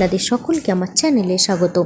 আপনাদের সকলকে আমার চ্যানেলে স্বাগত।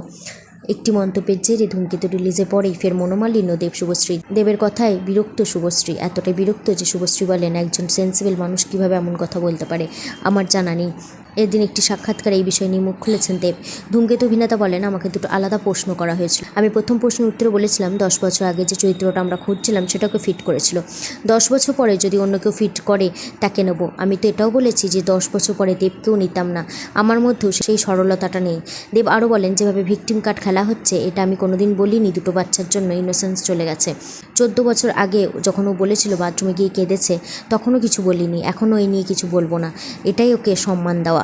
একটি মন্তব্যের জেরে ধূমকেতু রিলিজে পরেই ফের মনোমালিন্য দেব শুভশ্রী দেবের কথায় বিরক্ত শুভশ্রী, এতটাই বিরক্ত যে শুভশ্রী বলেন, একজন সেন্সিবল মানুষ কীভাবে এমন কথা বলতে পারে? আমার জানা নেই। এদিন একটি সাক্ষাৎকারে এই বিষয় নিয়ে মুখ খুলেছেন দেব। ধূমকেতু অভিনেতা বলেন, আমাকে দুটো আলাদা প্রশ্ন করা হয়েছিল। আমি প্রথম প্রশ্নের উত্তরে বলেছিলাম, দশ বছর আগে যে চরিত্রটা আমরা খুঁজছিলাম সেটাকে ফিট করেছিল। দশ বছর পরে যদি অন্য কেউ ফিট করে, তাকে নেব। আমি তো এটাও বলেছি যে, দশ বছর পরে দেবকেও নিতাম না। আমার মধ্যেও সেই সরলতাটা নেই। দেব আরও বলেন, যেভাবে ভিকটিম কার্ড খেলা হচ্ছে, এটা আমি কোনোদিন বলিনি, দুটো বাচ্চার জন্য ইনোসেন্স চলে গেছে। চোদ্দ বছর আগে যখন ও বলেছিল, বাথরুমে গিয়ে কেঁদেছে, তখনও কিছু বলিনি, এখনও এই নিয়ে কিছু বলব না। এটাই ওকে সম্মান দেওয়া।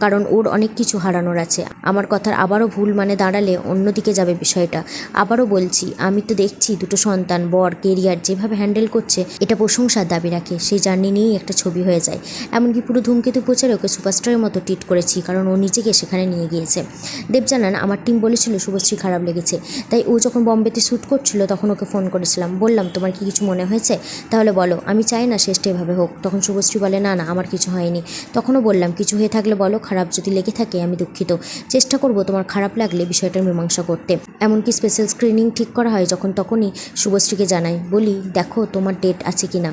কারণ ওর অনেক কিছু হারানোর আছে। আমার কথার আবারও ভুল মানে দাঁড়ালে অন্যদিকে যাবে বিষয়টা। আবারও বলছি, আমি তো দেখছি দুটো সন্তান, বর, কেরিয়ার যেভাবে হ্যান্ডেল করছে, এটা প্রশংসার দাবি রাখে সেই জার্নি নিয়েই একটা ছবি হয়ে যায়। এমনকি পুরো ধূমকেতু প্রচারে ওকে সুপারস্টারের মতো ট্রিট করেছি, কারণ ও নিজেকে সেখানে নিয়ে গিয়েছে। দেব জানান, আমার টিম বলেছিল শুভশ্রী খারাপ লেগেছে। তাই ও যখন বম্বেতে শ্যুট করছিল, তখন ওকে ফোন করেছিলাম। বললাম, তোমার কি কিছু মনে হয়েছে? তাহলে বলো, আমি চাই না শেষটা এভাবে হোক। তখন শুভশ্রী বলে, না না, আমার কিছু হয়নি। তখনও বললাম, কিছু হয়ে থাকলে বলো খারাপ যদি লেগে থাকে, আমি দুঃখিত। চেষ্টা করব তোমার খারাপ লাগলে বিষয়টার মীমাংসা করতে। এমনকি স্পেশাল স্ক্রিনিং ঠিক করা হয় যখন তখনই শুভশ্রীকে জানাই, বলি, দেখো, তোমার ডেট আছে কি না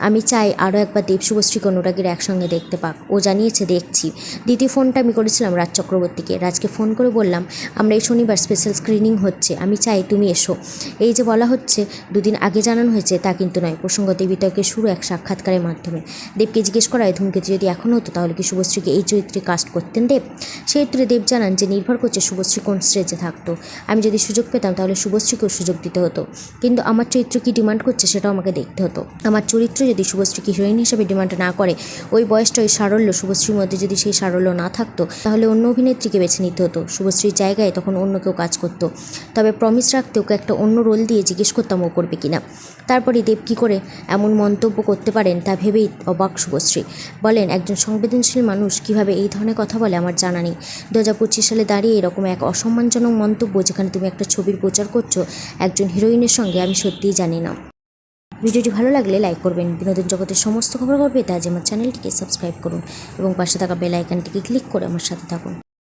আমি চাই আরও একবার দেব শুভশ্রীকে অনুরাগীর একসঙ্গে দেখতে পাক। ও জানিয়েছে, দেখছি। দ্বিতীয় ফোনটা আমি করেছিলাম রাজ চক্রবর্তীকে। রাজকে ফোন করে বললাম, আমরা এই শনিবার স্পেশাল স্ক্রিনিং হচ্ছে। আমি চাই তুমি এসো। এই যে বলা হচ্ছে, দুদিন আগে জানানো হয়েছে, তা কিন্তু নয়। প্রসঙ্গত বিতর্কের শুরু এক সাক্ষাৎকারের মাধ্যমে। দেবকে জিজ্ঞেস করায়, ধূমকেতু যদি এখন হতো, তাহলে কি শুভশ্রীকে এই চরিত্রে কাস্ট করতেন দেব? সেই উত্তরে দেব জানান যে, নির্ভর করছে শুভশ্রী কোন স্টেজে থাকতো। আমি যদি সুযোগ পেতাম, তাহলে শুভশ্রীকেও সুযোগ দিতে হতো। কিন্তু আমার চরিত্র কি ডিমান্ড করছে, সেটাও আমাকে দেখতে হতো। আমার চরিত্র যদি শুভশ্রীকে হিরোইন হিসেবে ডিমান্ড না করে, ওই বয়সটা ওই সারল্য, শুভশ্রীর মধ্যে যদি সেই সারল্য না থাকতো, তাহলে অন্য অভিনেত্রীকে বেছে নিতে হতো। শুভশ্রীর জায়গায় তখন অন্য কেউ কাজ করতো। তবে প্রমিস রাখতে ওকে একটা অন্য রোল দিয়ে জিজ্ঞেস করতাম ও করবে কিনা। তারপরে দেব কী করে এমন মন্তব্য করতে পারেন তা ভেবেই অবাক শুভশ্রী। বলেন, একজন সংবেদনশীল মানুষ কীভাবে এই ধরনের কথা বলে আমার জানা নেই। দু হাজার পঁচিশ সালে দাঁড়িয়ে এরকম এক অসম্মানজনক মন্তব্য যেখানে তুমি একটা ছবির প্রচার করছ, একজন হিরোইনের সঙ্গে আমি সত্যিই জানি না। ভিডিওটি ভালো লাগলে লাইক করবেন। বিনোদন জগতের সমস্ত খবর পেতে আজ আমার চ্যানেলটিকে সাবস্ক্রাইব করুন এবং পাশে থাকা বেল আইকনটিকে ক্লিক করে আমার সাথে থাকুন।